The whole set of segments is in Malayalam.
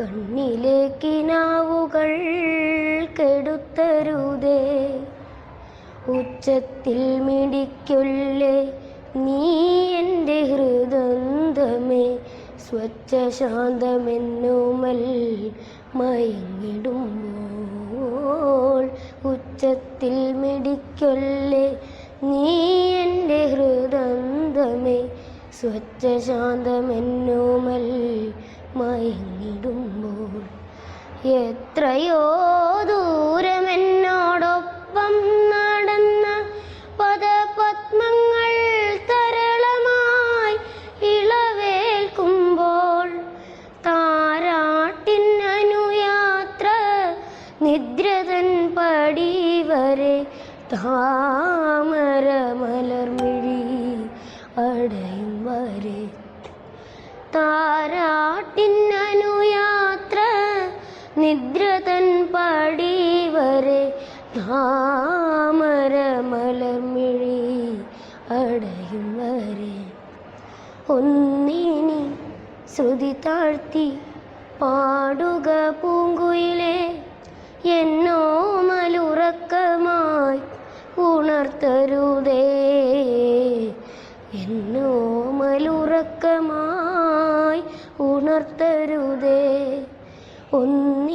കണ്ണിലെ കിനാവുകൾ കെടുത്തരുതേ. ഉച്ചത്തിൽ മിടിക്കൊല്ലേ നീ എന്റെ ഹൃദന്തമേ. സ്വച്ഛശാന്തമെന്നുമൽ മയങ്ങിടുമ്പോൾ ഉച്ചത്തിൽ മിടിക്കൊല്ലേ നീ എന്റെ ഹൃദന്തമേ. സ്വച്ഛ ശാന്തമെന്നുമൽ മയങ്ങിടുമ്പോൾ എത്രയോ ദൂരമെന്നോടൊപ്പം നടന്ന പദപത്മങ്ങൾ തരളമായി ഇളവേൽക്കുമ്പോൾ താരാട്ടിൻ അനുയാത്ര നിദ്രതൻ പടി വരെ താമര നിദ്രതൻ പടി വരെ താമര മലർമിഴി അടയും വരെ. ഒന്നിനി ശ്രുതി താഴ്ത്തി പാടുക പൂങ്കുയിലേ എന്നോ മലുറക്കമായി ഉണർത്തരുതേ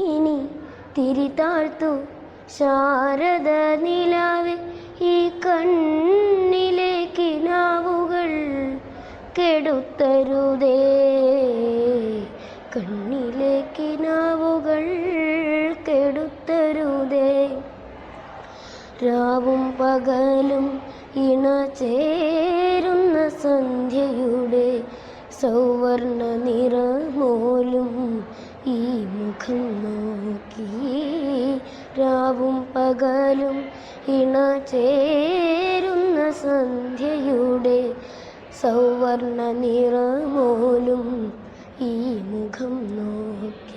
ഒന്നിനി തിരിതാഴ്ത്തു ശാരദ നിലാവെ ഈ കണ്ണിലെ കെടുത്തരുതേ. കണ്ണിലെ കെടുത്തരുതേ. രാവും പകലും ഇണ ചേരുന്ന സന്ധ്യയുടെ സൗവർണ നിറമോലും ഈ മുഖം നോക്കി രാവും പകലും ഇണ ചേരുന്ന സന്ധ്യയുടെ സൗവർണ നിറമോലും ഈ മുഖം നോക്കി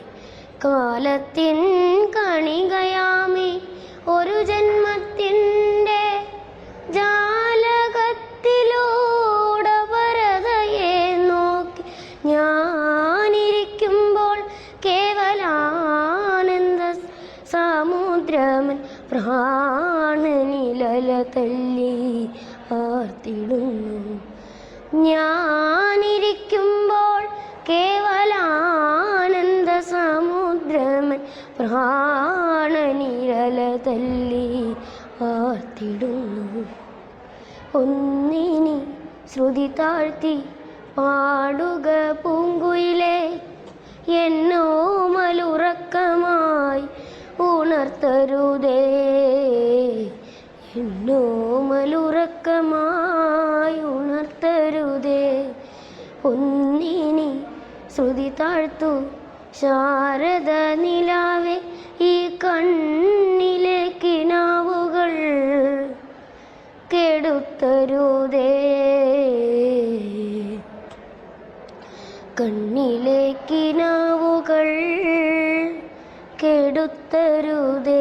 കാലത്തിൻ കണികയാമി സമുദ്രമൻ പ്രാണനിലല തല്ലി ആർത്തിടുന്നു. ഞാനിരിക്കുമ്പോൾ കേവലാനന്ദ സമുദ്രമൻ പ്രാണനിരല തല്ലി ആർത്തിടുന്നു. ഒന്നിനി ശ്രുതി താഴ്ത്തി പാടുക പൂങ്കുയിലേ എന്നോ എന്നോ മലുറക്കമായി ഉണർത്തരുതേ. ഒന്നിനി ശ്രുതി താഴ്ത്തു ശാരദ നിലാവെ ഈ കണ്ണിലെ കിനാവുകൾ കെടുത്തരുതേ. കണ്ണിലെ കിനാവുകൾ കെടുത്തരുതേ.